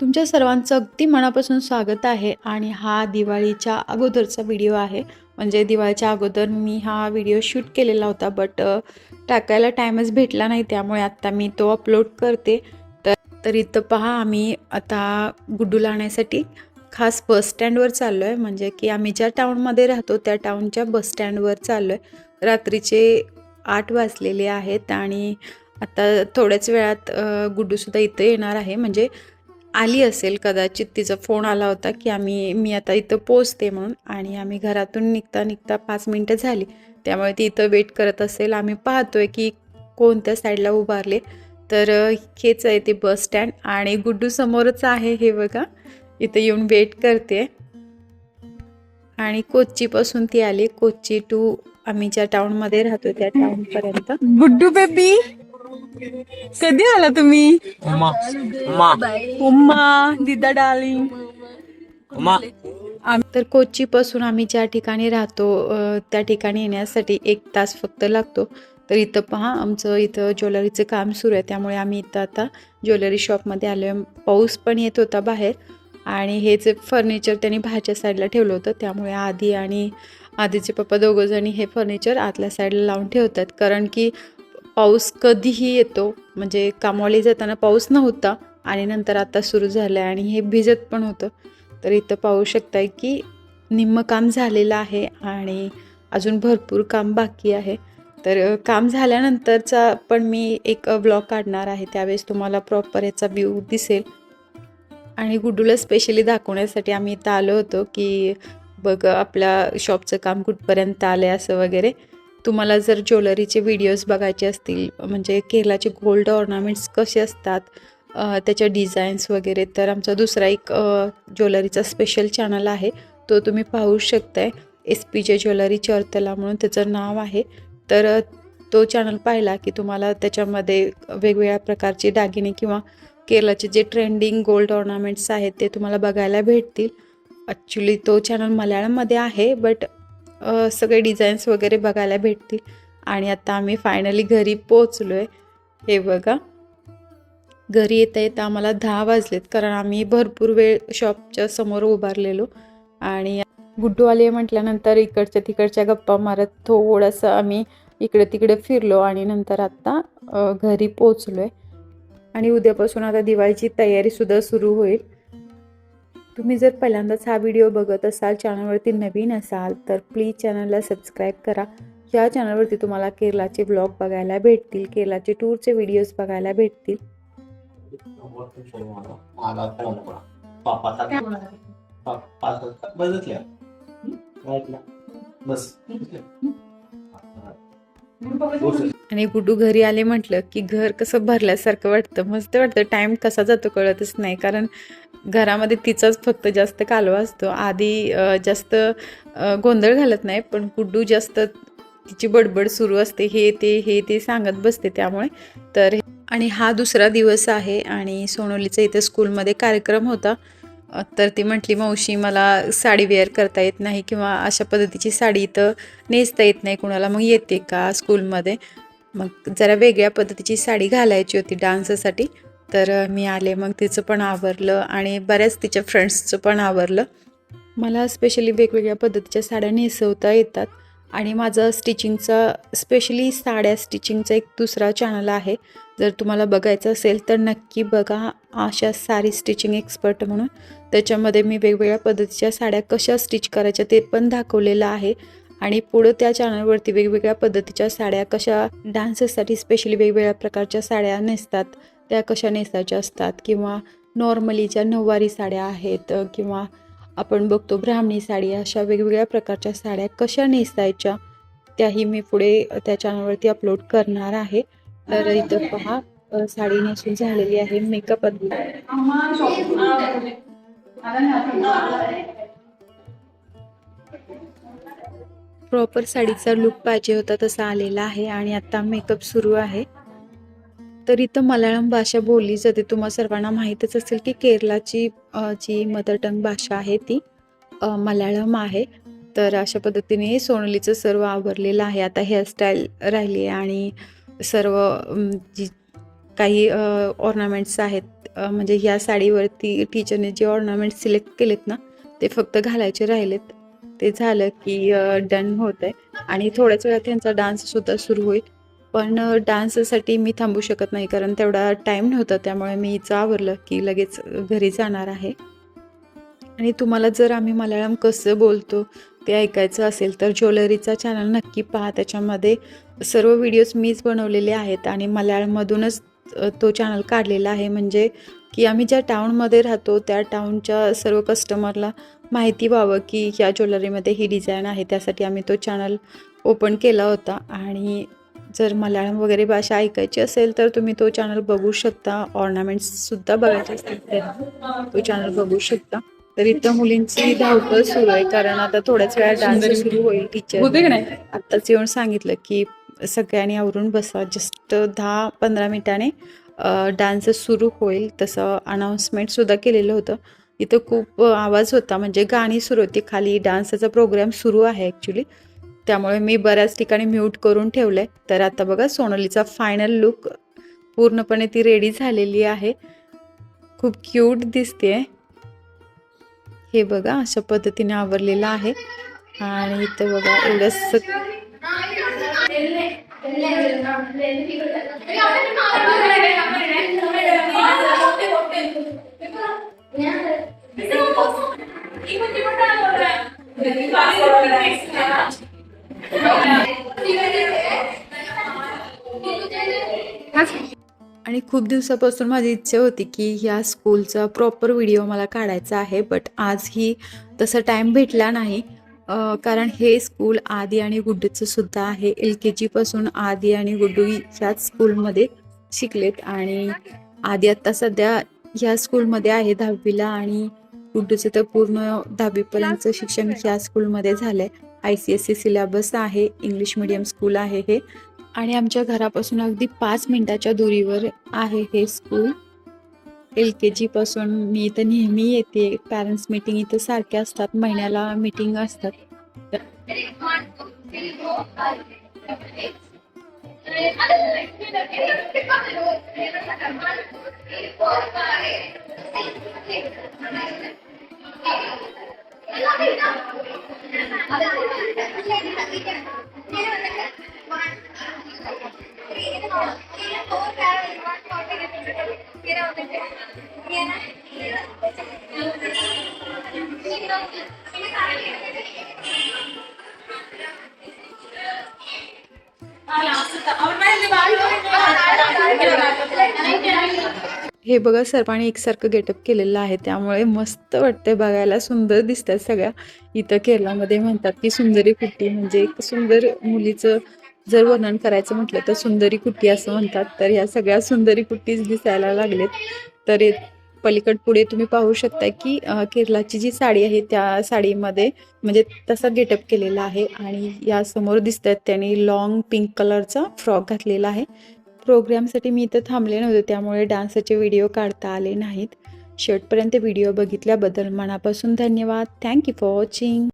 तुमच्या सर्वांचं अगदी मनापासून स्वागत आहे आणि हा दिवाळीच्या अगोदरचा व्हिडिओ आहे. म्हणजे दिवाळीच्या अगोदर मी हा व्हिडिओ शूट केलेला होता बट टाकायला टाईमच भेटला नाही त्यामुळे आत्ता मी तो अपलोड करते. तर तर इथं पहा आम्ही आता गुड्डूला आणण्यासाठी खास बस स्टँडवर चाललो आहे म्हणजे की आम्ही ज्या टाऊनमध्ये राहतो त्या टाऊनच्या बस स्टँडवर चाललो आहे रात्रीचे आठ वाजलेले आहेत आणि आता थोड्याच वेळात गुड्डूसुद्धा इथं येणार आहे. म्हणजे आली असेल कदाचित तिचा फोन आला होता की आम्ही मी आता इथं पोचते म्हणून. आणि आम्ही घरातून निघता निघता पाच मिनटं झाली. त्यामुळे ती इथं वेट करत असेल. आम्ही पाहतोय की कोणत्या साईडला उभारले. तर हेच आहे ते बस स्टँड. आणि गुड्डू समोरच आहे हे बघा. इथं येऊन वेट करते. आणि कोच्चीपासून ती आली. कोच्ची टू आम्ही ज्या टाऊनमध्ये राहतो त्या टाऊनपर्यंत गुड्डू बेबी कधी आला तुम्ही? उमा. उमा. उम्मा दिदा डार्लिंग उमा. तर कोच्चीपासून आम्ही ज्या ठिकाणी राहतो त्या ठिकाणी येण्यासाठी एक तास फक्त लागतो. तर इथं पहा आमचं इथं ज्वेलरीचं काम सुरू आहे. त्यामुळे आम्ही इथं आता ज्वेलरी शॉपमध्ये आलो आहे पाऊस पण येत होता बाहेर. आणि हे जे फर्निचर त्यांनी बाहेरच्या साईडला ठेवलं होतं त्यामुळे आधी आणि आधीचे पप्पा दोघंजणी हे फर्निचर आतल्या साईडला लावून ठेवतात. कारण की पाऊस कधीही येतो म्हणजे कामवाली जाताना पाऊस नव्हता आणि नंतर आता सुरू झालं आहे आणि हे भिजत पण होतं. तर इथं पाहू शकताय की निम्म काम झालेलं आहे आणि अजून भरपूर काम बाकी आहे. तर काम झाल्यानंतरचा पण मी एक ब्लॉग काढणार आहे. त्यावेळेस तुम्हाला प्रॉपर याचा व्ह्यू दिसेल. आणि गुड्डूला स्पेशली दाखवण्यासाठी आम्ही इथं आलो होतो की बघ आपल्या शॉपचं काम कुठपर्यंत आलं आहे असं वगैरे. तुम्हाला जर ज्वेलरीचे व्हिडिओज बघायचे असतील म्हणजे केरलाचे गोल्ड ऑर्नामेंट्स कसे असतात त्याच्या डिझाईन्स वगैरे तर आमचा दुसरा एक ज्वेलरीचा स्पेशल चॅनल आहे. तो तुम्ही पाहू शकताय. एस पी जे ज्वेलरी चर्तला म्हणून त्याचं नाव आहे. तर तो चॅनल पाहिला की तुम्हाला त्याच्यामध्ये वेगवेगळ्या प्रकारचे दागिने किंवा केरलाचे जे ट्रेंडिंग गोल्ड ऑर्नामेंट्स आहेत ते तुम्हाला बघायला भेटतील. ॲक्च्युली तो चॅनल मल्याळममध्ये आहे बट सगळे डिझाईन्स वगैरे बघायला भेटतील. आणि आता आम्ही फायनली घरी पोचलो आहे हे बघा. घरी येता येता आम्हाला दहा वाजलेत कारण आम्ही भरपूर वेळ शॉपच्या समोर उभारलेलो. आणि गुड्डू आले म्हटल्यानंतर इकडच्या तिकडच्या गप्पा मारत थोडंसं आम्ही इकडे तिकडे फिरलो आणि नंतर आत्ता घरी पोचलो आहे आणि उद्यापासून आता दिवाळीची तयारीसुद्धा सुरू होईल. तुम्ही जर पहिल्यांदाच हा व्हिडिओ बघत असाल चॅनलवरती नवीन असाल तर प्लीज चॅनलला सबस्क्राईब करा. या चॅनलवरती तुम्हाला केरलाचे ब्लॉग बघायला भेटतील केरलाचे टूरचे व्हिडिओज बघायला भेटतील. बस. आणि गुड्डू घरी आले म्हटलं की घर कसं भरल्यासारखं वाटतं. मस्त वाटतं. टाईम कसा जातो कळतच नाही. कारण घरामध्ये तिचाच फक्त जास्त कालवा असतो. आधी जास्त गोंधळ घालत नाही पण गुड्डू जास्त तिची बडबड सुरू असते. हे ते हे ते सांगत बसते त्यामुळे. तर आणि हा दुसरा दिवस आहे आणि सोनोलीचा इथे स्कूलमध्ये कार्यक्रम होता. तर ती म्हटली मावशी मला साडी वेअर करता येत नाही किंवा अशा पद्धतीची साडी इथं नेसता येत नाही कुणाला मग येते का स्कूलमध्ये मग जरा वेगळ्या पद्धतीची साडी घालायची होती डान्ससाठी. तर मी आले मग तिचं पण आवरलं आणि बऱ्याच तिच्या फ्रेंड्सचं पण आवरलं. मला स्पेशली वेगवेगळ्या पद्धतीच्या साड्या नेसवता येतात. आणि माझं स्टिचिंगचा स्पेशली साड्या स्टिचिंगचा एक दुसरा चॅनल आहे. जर तुम्हाला बघायचं असेल तर नक्की बघा आशा सारी स्टिचिंग एक्सपर्ट म्हणून. त्याच्यामध्ये मी वेगवेगळ्या पद्धतीच्या साड्या कशा स्टिच करायच्या ते पण दाखवलेलं आहे. आणि पुढं त्या चॅनलवरती वेगवेगळ्या पद्धतीच्या साड्या कशा डान्सेससाठी स्पेशली वेगवेगळ्या प्रकारच्या साड्या नेसतात त्या कशा नेसायच्या असतात किंवा नॉर्मली ज्या नऊवारी साड्या आहेत किंवा आपण बघतो ब्राह्मणी साडी अशा वेगवेगळ्या प्रकारच्या साड्या कशा नेसायच्या त्याही मी पुढे त्या चॅनलवरती अपलोड करणार आहे. तर इथं पहा साडी नेसून झालेली आहे मेकअप प्रॉपर साडीचा लुक पाहिजे होता तसा आलेला आहे आणि आता मेकअप सुरू आहे. तर इथं मल्याळम भाषा बोलली जाते. तुम्हा सर्वांना माहीतच असेल की केरलाची जी मदर टंग भाषा आहे ती मल्याळम आहे. तर अशा पद्धतीने सोनलीचं सर्व आवरलेलं आहे. आता हेअरस्टाईल राहिली आहे आणि सर्व जी काही ऑर्नामेंट्स आहेत म्हणजे ह्या साडीवरती टीचरने जे ऑर्नामेंट सिलेक्ट केलेत ना ते फक्त घालायचे राहिलेत. ते झालं की डन होत आहे आणि थोड्याच वेळात त्यांचा डान्ससुद्धा सुरू होईल. पण डान्ससाठी मी थांबू शकत नाही कारण तेवढा टाईम नव्हता त्यामुळे मी हिचं आवरलं की लगेच घरी जाणार आहे. आणि तुम्हाला जर आम्ही मल्याळम कसं बोलतो ते ऐकायचं असेल तर ज्वेलरीचा चॅनल नक्की पहा. त्याच्यामध्ये सर्व व्हिडिओज मीच बनवलेले आहेत आणि मल्याळमधूनच तो चॅनल काढलेला आहे. म्हणजे की आम्ही ज्या टाऊनमध्ये राहतो त्या टाऊनच्या सर्व कस्टमरला माहिती व्हावं की ह्या ज्वेलरीमध्ये ही डिझाईन आहे. त्यासाठी आम्ही तो चॅनल ओपन केला होता आणि जर मल्याळम वगैरे भाषा ऐकायची असेल तर तुम्ही तो चॅनल बघू शकता. ऑर्नामेंट्ससुद्धा बघायचे असतील तर तो चॅनल बघू शकता. तर इथं मुलींची धावपळ सुरू आहे कारण आता थोड्याच वेळा डान्स सुरू होईल टीचर आत्ताच येऊन सांगितलं की सगळ्यांनी आवरून बसा. जस्ट दहा पंधरा मिनिटाने डान्स सुरू होईल. तसं अनाऊन्समेंटसुद्धा केलेलं होतं. इथं खूप आवाज होता. म्हणजे गाणी सुरू होती. खाली डान्सचा प्रोग्राम सुरू आहे ॲक्च्युली त्यामुळे मी बऱ्याच ठिकाणी म्यूट करून ठेवलं आहे तर आता बघा सोनालीचा फायनल लुक पूर्णपणे ती रेडी झालेली आहे. खूप क्यूट दिसते हे बघा अशा पद्धतीने आवरलेलं आहे. आणि इथं बघा एवढंच आणि खूप दिवसापासून माझी इच्छा होती की ह्या स्कूलचा प्रॉपर व्हिडिओ मला काढायचा आहे बट आजही तसा टाईम भेटला नाही. कारण हे स्कूल आदी आणि गुड्डूचं सुद्धा आहे. एल के जीपासून आदी आणि गुड्डू ह्याच स्कूलमध्ये शिकलेत आणि आदी आत्ता सध्या ह्या स्कूलमध्ये आहे दहावीला आणि गुड्डूचं तर पूर्ण दहावीपर्यंतचं शिक्षण ह्या स्कूलमध्ये झालं आहे I C S C syllabus आहे इंग्लिश मिडियम स्कूल आहे हे. आणि आमच्या घरापासून अगदी पाच मिनिटाच्या दुरीवर आहे हे स्कूल. एल के जीपासून मी इथं नेहमी येते पॅरेंट्स मीटिंग इथं सारख्या असतात महिन्याला मीटिंग असतात. हे बघा सर्वांनी एकसारखं गेटअप केलेलं आहे. त्यामुळे मस्त वाटतंय बघायला. सुंदर दिसतात सगळ्या. इथं केरळामध्ये म्हणतात की सुंदरी कुट्टी म्हणजे एक सुंदर मुलीचं जर वर्णन करायचं म्हटलं तर सुंदरी कुट्टी असं म्हणतात. तर ह्या सगळ्या सुंदरी कुट्टीच दिसायला लागलेत. तर पलीकड पुढे तुम्ही पाहू शकता की केरलाची जी साडी आहे त्या साडीमध्ये म्हणजे तसा गेटअप केलेला आहे आणि या समोर दिसत आहेत त्यांनी लॉंग पिंक कलरचा फ्रॉक घातलेला आहे. प्रोग्रामसाठी मी इथं थांबले नव्हते त्यामुळे डान्सचे व्हिडिओ काढता आले नाहीत. शेवटपर्यंत व्हिडिओ बघितल्याबद्दल मनापासून धन्यवाद. Thank you for watching